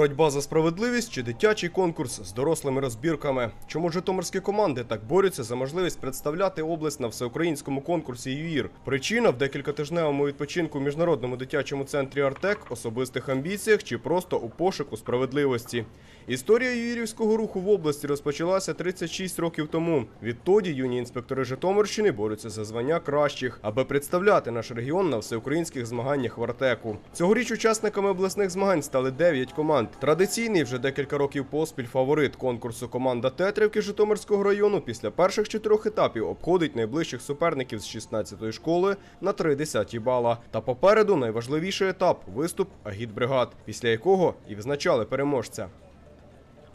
Боротьба за справедливість чи дитячий конкурс з дорослими розбірками. Чому житомирські команди так борються за можливість представляти область на всеукраїнському конкурсі ЮІР? Причина в декількатижневому відпочинку в міжнародному дитячому центрі Артек, особистих амбіціях чи просто у пошуку справедливості. Історія юїрівського руху в області розпочалася 36 років тому. Відтоді юні інспектори Житомирщини борються за звання кращих, аби представляти наш регіон на всеукраїнських змаганнях в Артеку. Цьогоріч учасниками обласних змагань стали 9 команд. Традиційний вже декілька років поспіль фаворит конкурсу команда Тетрівки Житомирського району після перших чотирьох етапів обходить найближчих суперників з 16-ї школи на 3 десяті бала. Та попереду найважливіший етап виступ агітбригад, після якого і визначали переможця.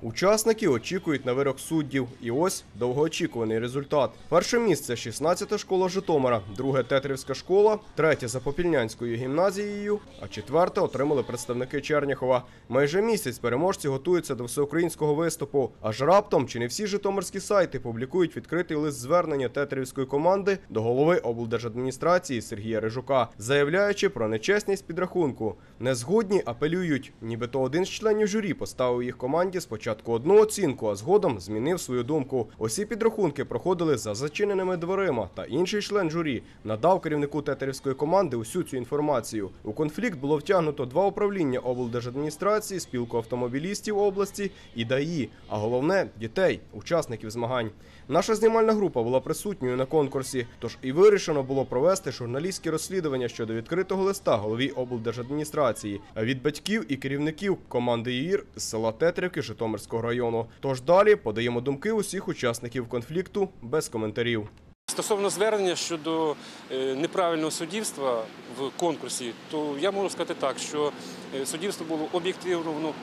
Учасники очікують на вирок суддів. І ось довгоочікуваний результат. Перше місце 16-та школа Житомира, друге Тетрівська школа, третє за Попільнянською гімназією, а четверте отримали представники Черняхова. Майже місяць переможці готуються до всеукраїнського виступу. Аж раптом чи не всі житомирські сайти публікують відкритий лист звернення Тетрівської команди до голови облдержадміністрації Сергія Рижука, заявляючи про нечесність підрахунку. Незгодні апелюють, нібито один з членів журі поставив їх команді спочатку одну оцінку, а згодом змінив свою думку. Усі підрахунки проходили за зачиненими дверима, та інший член журі надав керівнику тетерівської команди усю цю інформацію. У конфлікт було втягнуто два управління облдержадміністрації, спілку автомобілістів області і ДАІ, а головне дітей, учасників змагань. Наша знімальна група була присутньою на конкурсі, тож і вирішено було провести журналістські розслідування щодо відкритого листа голові облдержадміністрації від батьків і керівників команди ЄІР з села Тетрівки Житомирського району. Тож далі подаємо думки усіх учасників конфлікту без коментарів. Стосовно звернення щодо е, неправильного суддівства в конкурсі, то я можу сказати так, що е, суддівство було об'єктивно, воно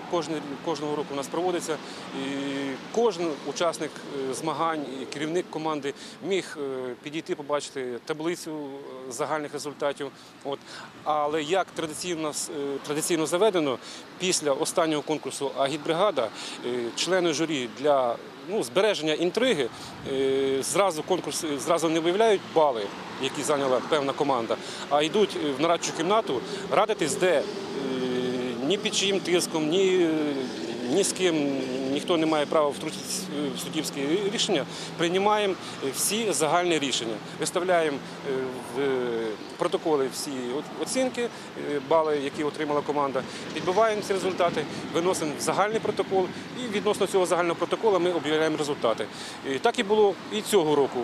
кожного року у нас проводиться. І кожен учасник е, змагань, і керівник команди міг підійти, побачити таблицю загальних результатів. От. Але як традиційно, традиційно заведено, після останнього конкурсу Агітбригада члени журі для ну, збереження інтриги е, зразу конкурс зразу не виявляють бали, які зайняла певна команда, а йдуть в нарадчу кімнату радитись, де е, ні під чиїм тиском, ні, е, ні з ким ніхто не має права втрутитися в суддівські рішення. Приймаємо е, всі загальні рішення, виставляємо е, в е, протоколи всі оцінки, е, бали, які отримала команда, підбиваємо ці результати, виносимо в загальний протокол, і відносно цього загального протоколу ми об'являємо результати. Так і було і цього року.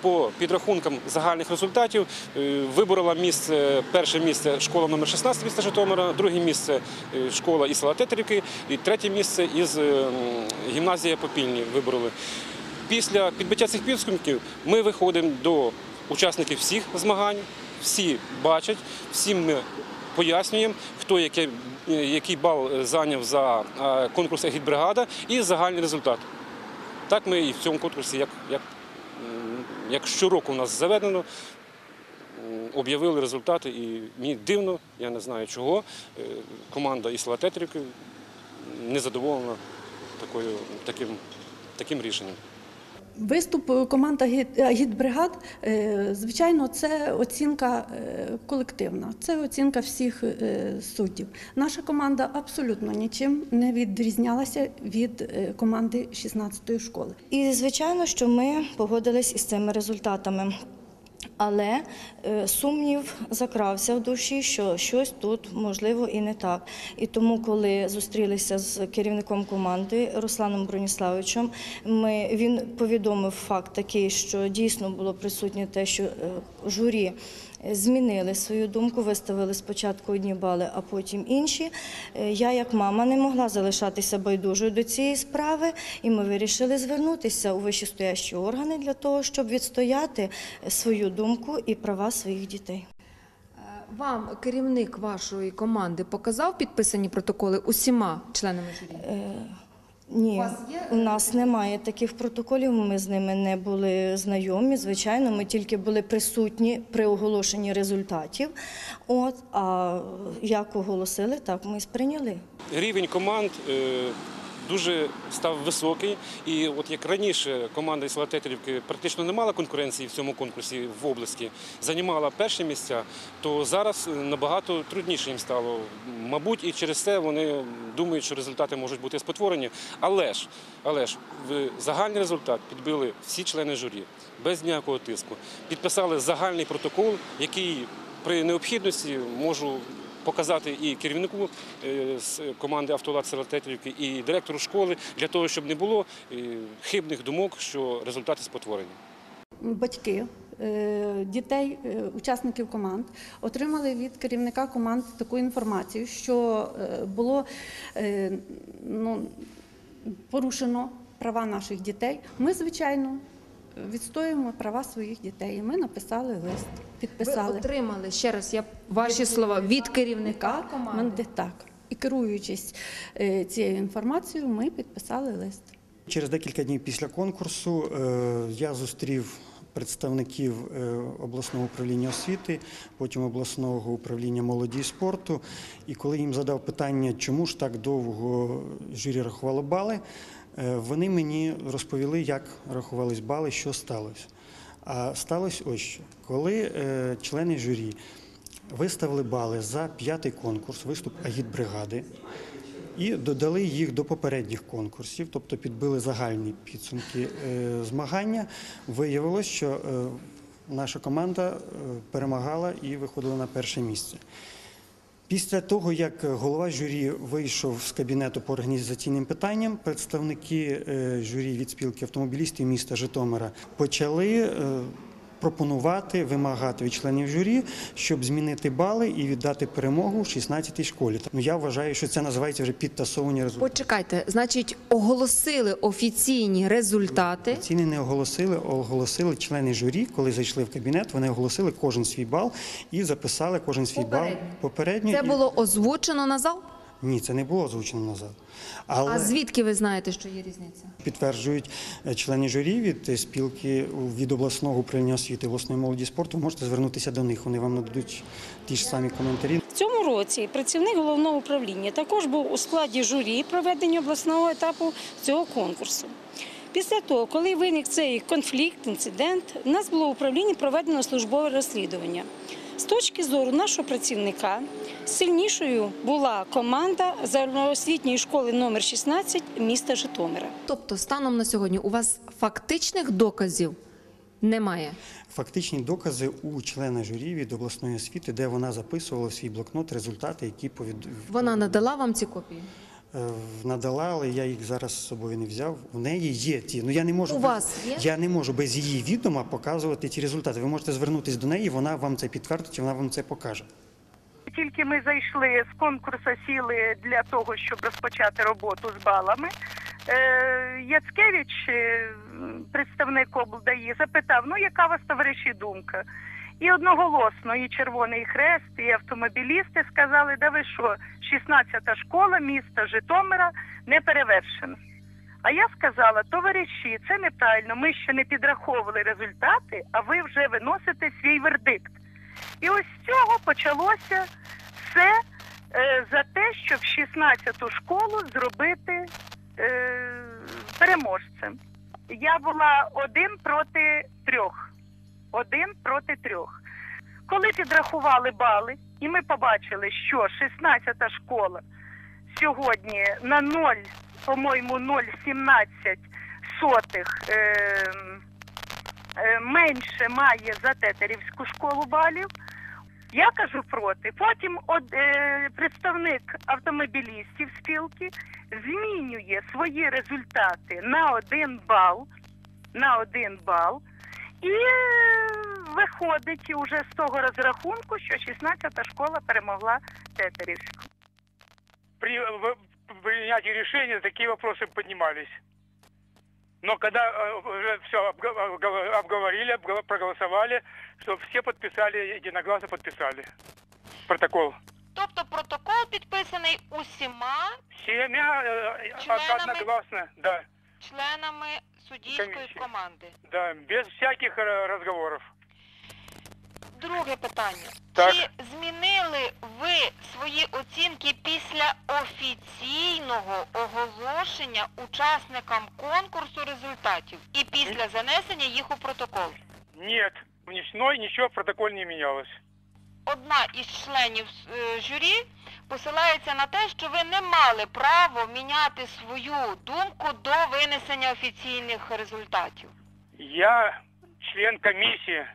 По підрахункам загальних результатів е, виборола місце, перше місце школа номер 16 міста Житомира, друге місце е, школа із села Тетерівки і третє місце із е, м, гімназія Попільні вибороли. Після підбиття цих підсумків ми виходимо до учасників всіх змагань, всі бачать, всім ми пояснюємо, хто яке- який бал е, зайняв за е, конкурс «Агітбригада» і загальний результат. Так ми і в цьому конкурсі, як, як, як щороку у нас заведено, об'явили результати. І мені дивно, я не знаю чого. е, Команда із не задоволена такою, таким, таким рішенням. Виступ е, команд агітбригад, е, звичайно, це оцінка е, колективна, це оцінка всіх е, суддів. Наша команда абсолютно нічим не відрізнялася від е, команди 16-ї школи. І звичайно, що ми погодились із цими результатами. Але е, сумнів закрався в душі, що щось тут можливо і не так. І тому, коли зустрілися з керівником команди Русланом Броніславовичем, ми він повідомив факт такий, що дійсно було присутнє те, що е, журі змінили свою думку, виставили спочатку одні бали, а потім інші. Е, Я, як мама, не могла залишатися байдужою до цієї справи, і ми вирішили звернутися у вищестоящі органи для того, щоб відстояти свою думку і права своїх дітей. Е, Вам керівник вашої команди показав підписані протоколи усіма членами журі? Ні, У вас є, у нас немає таких протоколів. Ми з ними не були знайомі. Звичайно, ми тільки були присутні при оголошенні результатів. От а як оголосили, так ми і сприйняли. Рівень команд е, дуже став високий. І от як раніше команда села Тетерівки практично не мала конкуренції в цьому конкурсі в області, займала перші місця, то зараз набагато трудніше їм стало. Мабуть, і через це вони думають, що результати можуть бути спотворені. Але ж, але ж загальний результат підбили всі члени журі без ніякого тиску. Підписали загальний протокол, який при необхідності можу показати і керівнику е, з команди «Автолад» села і директору школи для того, щоб не було е, хибних думок, що результати спотворені. Батьки е, дітей, учасників команд отримали від керівника команд таку інформацію, що було ну, порушено права наших дітей. Ми, звичайно, відстоюємо права своїх дітей. І ми написали лист, Ви підписали. отримали ще раз я ваші слова від керівника команди. так. І керуючись е, цією інформацією, ми підписали лист. Через декілька днів після конкурсу е, я зустрів представників е, обласного управління освіти, потім обласного управління молоді і спорту. І коли їм задав питання, чому ж так довго журі рахувало бали, вони мені розповіли, як рахувались бали, що сталося. А сталося ось що. Коли е, члени журі виставили бали за п'ятий конкурс, виступ агітбригади, і додали їх до попередніх конкурсів, тобто підбили загальні підсумки е, змагання. Виявилось, що е, наша команда е, перемагала і виходила на перше місце. Після того, як голова журі вийшов з кабінету по організаційним питанням, представники е, журі від спілки автомобілістів міста Житомира почали е, пропонувати, вимагати від членів журі, щоб змінити бали і віддати перемогу 16-й школі. Ну я вважаю, що це називається вже підтасовані результати. Почекайте, значить, оголосили офіційні результати. Ціни не оголосили, оголосили члени журі, коли зайшли в кабінет. Вони оголосили кожен свій бал і записали кожен свій бал Попередньо. Це було озвучено на зал. Ні, це не було озвучено назад. Але А звідки ви знаєте, що є різниця? підтверджують е, члени журі від е, спілки від обласного управління освіти, обласної молоді і спорту. Можете звернутися до них. Вони вам нададуть ті ж самі коментарі. В цьому році працівник головного управління також був у складі журі проведення обласного етапу цього конкурсу. Після того, коли виник цей конфлікт, інцидент, у нас було в управлінні проведено службове розслідування. З точки зору нашого працівника, сильнішою була команда загальноосвітньої школи номер 16 міста Житомира. Тобто, станом на сьогодні у вас фактичних доказів немає. Фактичні докази у члена журі від обласної освіти, де вона записувала в свій блокнот результати, які повід... Вона надала вам ці копії. Е, надала, але я їх зараз з собою не взяв. У неї є ті. Ну я не можу У без- вас є? я не можу без її відома показувати ці результати. Ви можете звернутися до неї, вона вам це підтвердить, вона вам це покаже. Тільки ми зайшли з конкурсу сіли для того, щоб розпочати роботу з балами. Е, Яцкевич, е, представник облдаї, запитав: ну яка у вас товариші думка? І одноголосно і Червоний Хрест, і автомобілісти сказали, да ви що, 16-та школа міста Житомира не перевершена. А я сказала, товариші, це неправильно. Ми ще не підраховували результати, а ви вже виносите свій вердикт. І ось з цього почалося все е, за те, щоб 16-ту школу зробити е, переможцем. Я була один проти трьох. Один проти трьох. Коли підрахували бали, і ми побачили, що 16-та школа сьогодні на 0, по-моєму, 0,17 сотих е, е, менше має за Тетерівську школу балів. Я кажу проти. Потім от, е, представник автомобілістів спілки змінює свої результати на один бал, на один бал, і е, виходить уже з того розрахунку, що 16-та школа перемогла Тетерівську. при в- принятии решения такие вопросы поднимались. Но когда э, уже все обговорили, обго- проголосовали, что все подписали, единогласно подписали протокол. Тобто протокол підписаний усіма Семья э, Членами? одногласно, да, членами суддівської Комісії. команди. да, без всяких э, разговоров. Друге питання. Так. Чи змінили ви свої оцінки після офіційного оголошення учасникам конкурсу результатів і після занесення їх у протокол. Нет, внесено, ничего в протоколе не менялось. Одна із членів е, журі посилається на те, що ви не мали право міняти свою думку до винесення офіційних результатів. Я член комиссии,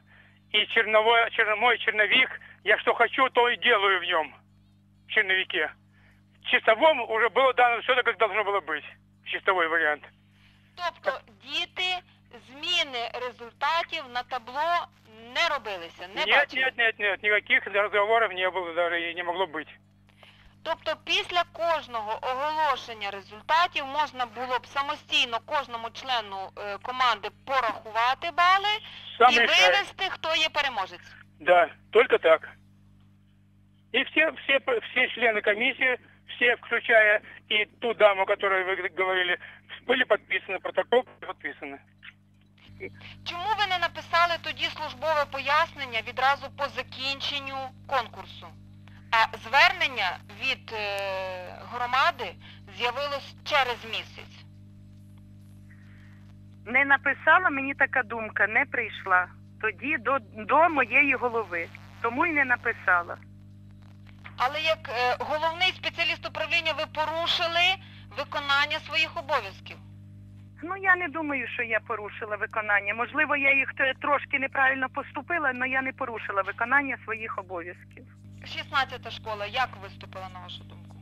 и черновой, черно- мой черновик, я что хочу, то и делаю в нем, в черновике. В чистовом уже было дано все так, как должно было быть, чистовой вариант. Тобто діти зміни результатів на табло не робилися, не нет, бачили. нет, нет, нет, никаких разговоров не было даже и не могло быть. Тобто після кожного оголошення результатів можна було б самостійно кожному члену е, команди порахувати бали Сам і решаю. вивести, хто є переможець. Да, только так. И все, все, все члены комиссии, все, включая и ту даму, о которой вы говорили, были подписаны, протокол подписаны. Чому ви не написали тоді службове пояснення відразу по закінченню конкурсу? А звернення від е, громади з'явилось через місяць. Не написала, мені така думка не прийшла тоді до, до моєї голови. Тому й не написала. Але як е, головний спеціаліст управління ви порушили виконання своїх обов'язків. Ну я не думаю, що я порушила виконання. Можливо, я їх трошки неправильно поступила, але я не порушила виконання своїх обов'язків. 16 школа, як виступила на вашу думку?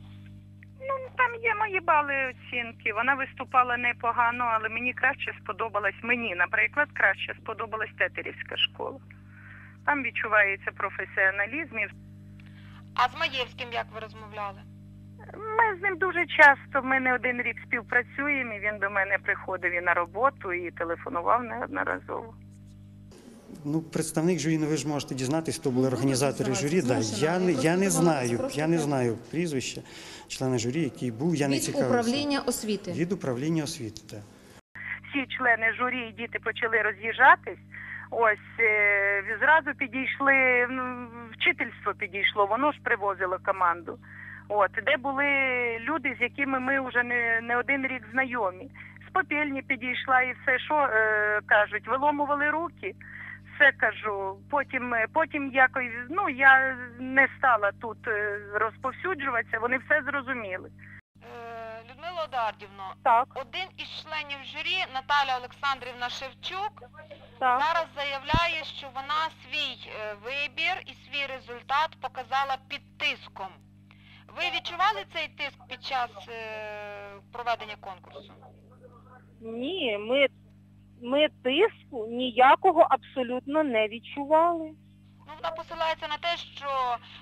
Ну там є мої бали оцінки. Вона виступала непогано, але мені краще сподобалась. Мені, наприклад, краще сподобалась тетерівська школа. Там відчувається професіоналізм. І А з Маєвським як ви розмовляли? Ми з ним дуже часто. Ми не один рік співпрацюємо. і Він до мене приходив і на роботу, і телефонував неодноразово. Ну, представник журі, ну ви ж можете дізнатися, хто були організатори журі. Да. Я, не, я не знаю, я не знаю прізвища члена журі, який був, я не Від цікавився. управління освіти. Від управління освіти, так. всі члени журі і діти почали роз'їжджатись. Ось е, зразу підійшли, ну, вчительство підійшло, воно ж привозило команду. От, де були люди, з якими ми вже не, не один рік знайомі. З попільні підійшла і все, що е, кажуть, виломували руки. Все кажу. Потім, е, потім якось, ну я не стала тут е, розповсюджуватися, вони все зрозуміли. Е, Людмила Одардівно, Так, один із членів журі, Наталя Олександрівна Шевчук, так. зараз заявляє, що вона свій вибір і свій результат показала під тиском. Ви відчували цей тиск під час е, проведення конкурсу? Ні, ми, ми тиску ніякого абсолютно не відчували. Ну, вона посилається на те, що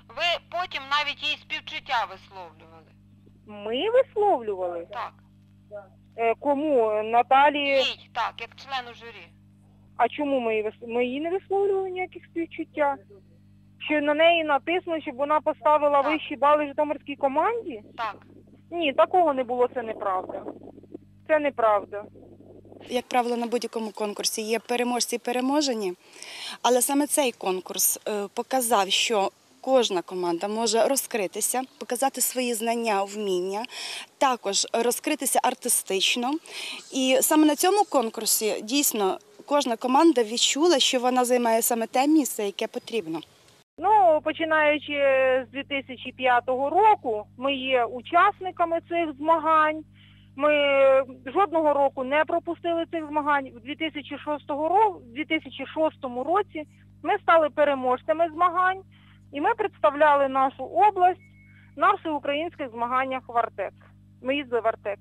ви потім навіть їй співчуття висловлювали. Ми висловлювали. Так. Е, кому? Наталі. Їй, так, як члену журі. А чому ми її вис- ми її не висловлювали ніяких співчуття? Що на неї натиснули, щоб вона поставила Так. вищі бали Житомирській команді? Так. Ні, такого не було, це неправда. Це неправда. Як правило, на будь-якому конкурсі є переможці і переможені, але саме цей конкурс е, показав, що кожна команда може розкритися, показати свої знання, вміння, також розкритися артистично. І саме на цьому конкурсі дійсно кожна команда відчула, що вона займає саме те місце, яке потрібно. Ну, починаючи з 2005 року, ми є учасниками цих змагань. Ми жодного року не пропустили цих змагань. У 2006 ро- в 2006 році ми стали переможцями змагань, і ми представляли нашу область на всеукраїнських змаганнях в Артек. Ми їздили в Артек.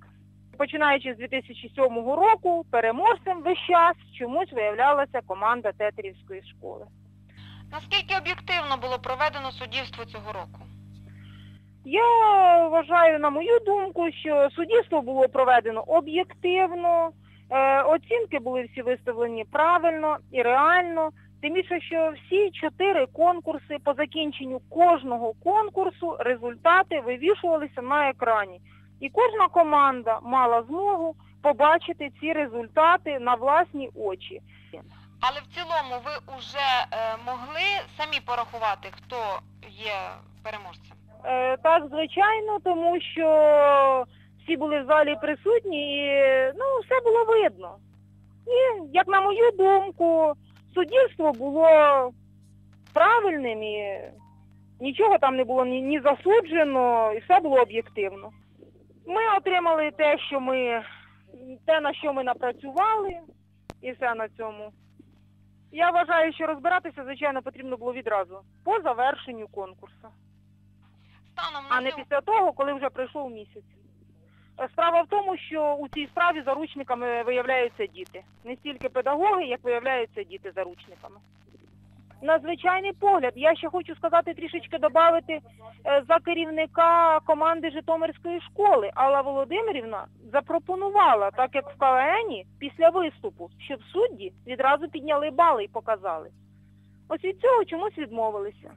Починаючи з 2007 року, переможцем весь час чомусь виявлялася команда Тетерівської школи. Наскільки об'єктивно було проведено суддівство цього року? Я вважаю, на мою думку, що суддівство було проведено об'єктивно, е, оцінки були всі виставлені правильно і реально. Тим більше, що всі чотири конкурси по закінченню кожного конкурсу результати вивішувалися на екрані. І кожна команда мала змогу побачити ці результати на власні очі. Але в цілому ви вже е, могли самі порахувати, хто є переможцем? Е, так, звичайно, тому що всі були в залі присутні і ну, все було видно. І, як на мою думку, суддівство було правильним і нічого там не було ні, ні засуджено, і все було об'єктивно. Ми отримали те, що ми, те, на що ми напрацювали, і все на цьому. Я вважаю, що розбиратися, звичайно, потрібно було відразу по завершенню конкурсу, Станом а не після того, коли вже пройшов місяць. Е, Справа в тому, що у цій справі заручниками виявляються діти. Не стільки педагоги, як виявляються діти заручниками. На звичайний погляд, я ще хочу сказати трішечки додати за керівника команди Житомирської школи. Алла Володимирівна запропонувала, так як в КВНі, після виступу, щоб судді відразу підняли бали і показали. Ось від цього чомусь відмовилися.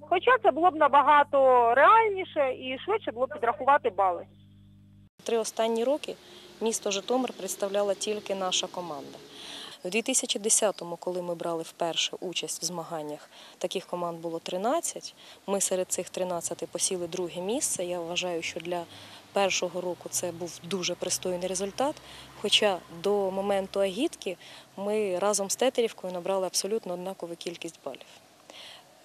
Хоча це було б набагато реальніше і швидше було б підрахувати бали. Три останні роки місто Житомир представляла тільки наша команда. У 2010-му, коли ми брали вперше участь в змаганнях, таких команд було 13. Ми серед цих 13 посіли друге місце. Я вважаю, що для першого року це був дуже пристойний результат. Хоча до моменту агітки ми разом з Тетерівкою набрали абсолютно однакову кількість балів.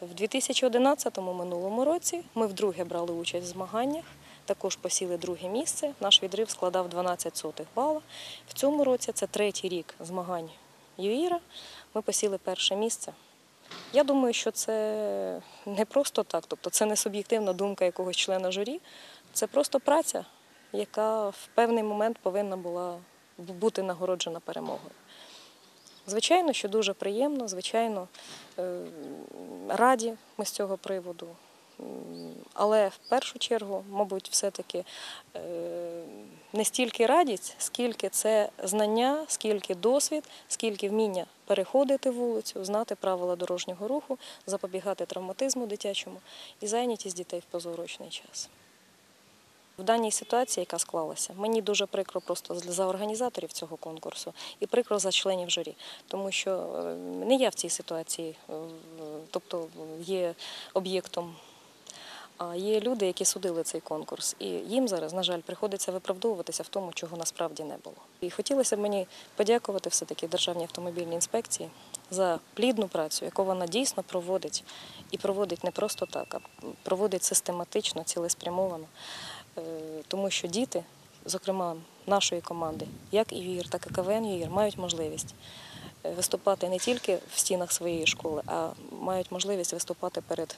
В 2011 минулому році ми вдруге брали участь в змаганнях, також посіли друге місце. Наш відрив складав 12 сотих бала. В цьому році це третій рік змагань ЮІРа. Ми посіли перше місце. Я думаю, що це не просто так, тобто це не суб'єктивна думка якогось члена журі, це просто праця, яка в певний момент повинна була бути нагороджена перемогою. Звичайно, що дуже приємно, звичайно, е, раді ми з цього приводу. Але в першу чергу, мабуть, все-таки е, не стільки радість, скільки це знання, скільки досвід, скільки вміння переходити вулицю, знати правила дорожнього руху, запобігати травматизму дитячому і зайнятість дітей в позаурочний час. В даній ситуації, яка склалася, мені дуже прикро просто за організаторів цього конкурсу і прикро за членів журі, тому що е, не я в цій ситуації, е, тобто є об'єктом. А є люди, які судили цей конкурс, і їм зараз, на жаль, приходиться виправдовуватися в тому, чого насправді не було. І хотілося б мені подякувати все-таки Державній автомобільній інспекції за плідну працю, яку вона дійсно проводить, і проводить не просто так, а проводить систематично, цілеспрямовано. Е, Тому що діти, зокрема нашої команди, як і ЮІР, так і КВН ЮІР, мають можливість е, виступати не тільки в стінах своєї школи, а мають можливість виступати перед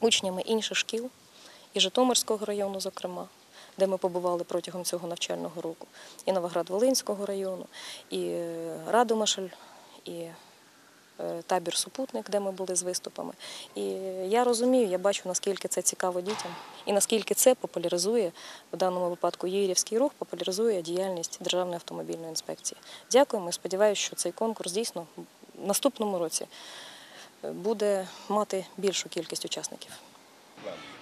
учнями інших шкіл і Житомирського району, зокрема, де ми побували протягом цього навчального року, і Новоград-Волинського району, і е, Радомишль, і табір Супутник, де ми були з виступами. І я розумію, я бачу, наскільки це цікаво дітям, і наскільки це популяризує в даному випадку Єрівський рух, популяризує діяльність Державної автомобільної інспекції. Дякуємо і сподіваюся, що цей конкурс дійсно в наступному році е, буде мати більшу кількість учасників.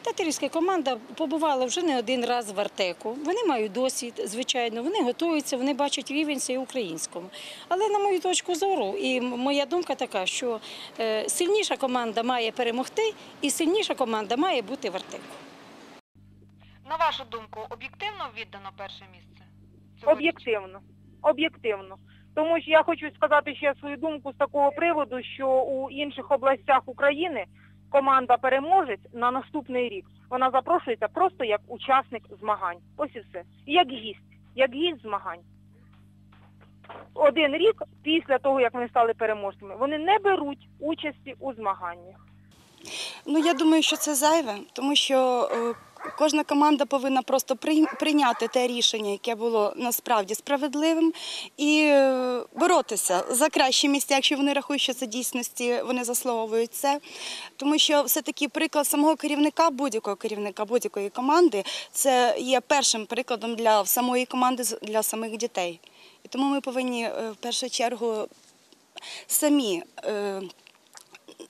Тетерівська команда побувала вже не один раз в Артеку. Вони мають досвід, звичайно, вони готуються, вони бачать рівень цей українському. Але на мою точку зору, і моя думка така, що е, сильніша команда має перемогти, і сильніша команда має бути в Артеку. На вашу думку, об'єктивно віддано перше місце? Об'єктивно. Об'єктивно. Тому що я хочу сказати ще свою думку з такого приводу, що у інших областях України команда переможець на наступний рік. Вона запрошується просто як учасник змагань. Ось і все. Як гість, як гість змагань. Один рік після того, як вони стали переможцями, вони не беруть участі у змаганнях. Ну я думаю, що це зайве, тому що е, кожна команда повинна просто прий- прийняти те рішення, яке було насправді справедливим, і е, боротися за кращі місця, якщо вони рахують, що це дійсності вони заслуговують це. Тому що все-таки приклад самого керівника, будь-якого керівника будь-якої команди, це є першим прикладом для самої команди, для самих дітей. І тому ми повинні е, в першу чергу самі.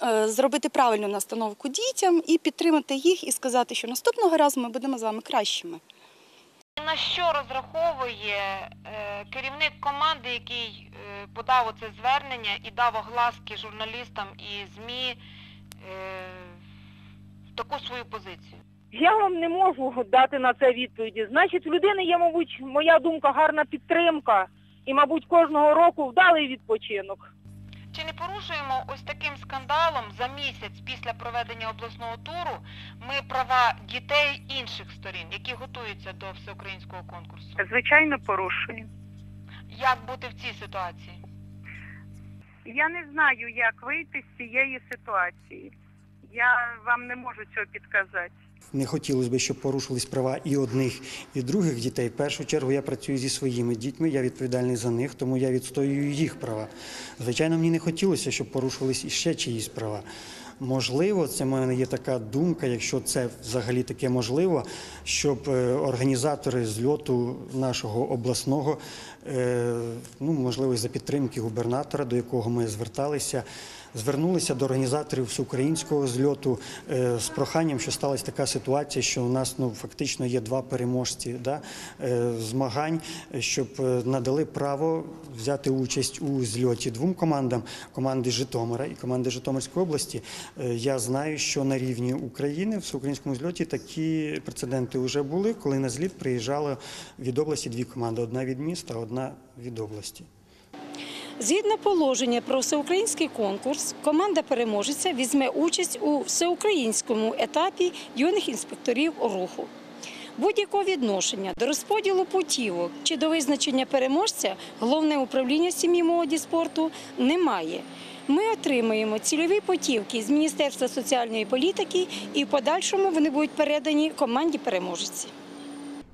Е, зробити правильну настановку дітям і підтримати їх, і сказати, що наступного разу ми будемо з вами кращими. На що розраховує е, керівник команди, який е, подав оце звернення і дав огласки журналістам і ЗМІ таку свою позицію? Я вам не можу дати на це відповіді. Значить, в людини є, мабуть, моя думка, гарна підтримка, і, мабуть, кожного року вдалий відпочинок. Чи не порушуємо ось таким скандалом за місяць після проведення обласного туру ми права дітей інших сторін, які готуються до всеукраїнського конкурсу? Звичайно, порушую. Як бути в цій ситуації? Я не знаю, як вийти з цієї ситуації. Я вам не можу цього підказати. Не хотілося б, щоб порушились права і одних, і других дітей. В першу чергу я працюю зі своїми дітьми, я відповідальний за них, тому я відстоюю їх права. Звичайно, мені не хотілося, щоб порушились іще чиїсь права. Можливо, це в мене є така думка, якщо це взагалі таке можливо, щоб е, організатори зльоту нашого обласного, е, ну можливо, за підтримки губернатора, до якого ми зверталися, звернулися до організаторів всеукраїнського зльоту е, з проханням, що сталася така ситуація, що у нас ну фактично є два переможці да, е, змагань, щоб е, надали право взяти участь у зльоті двом командам команди Житомира і команди Житомирської області. Я знаю, що на рівні України в всеукраїнському зльоті такі прецеденти вже були, коли на зліт приїжджали від області дві команди: одна від міста, одна від області. Згідно положення про всеукраїнський конкурс, команда переможеця візьме участь у всеукраїнському етапі юних інспекторів руху. Будь-якого відношення до розподілу путівок чи до визначення переможця головне управління сім'ї молоді спорту немає. Ми отримаємо цільові путівки з Міністерства соціальної політики і в подальшому вони будуть передані команді переможці.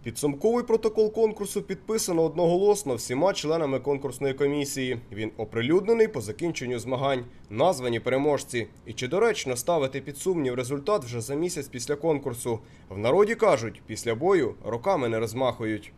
Підсумковий протокол конкурсу підписано одноголосно всіма членами конкурсної комісії. Він оприлюднений по закінченню змагань, названі переможці. І чи доречно ставити під сумнів результат вже за місяць після конкурсу? В народі кажуть, після бою роками не розмахують.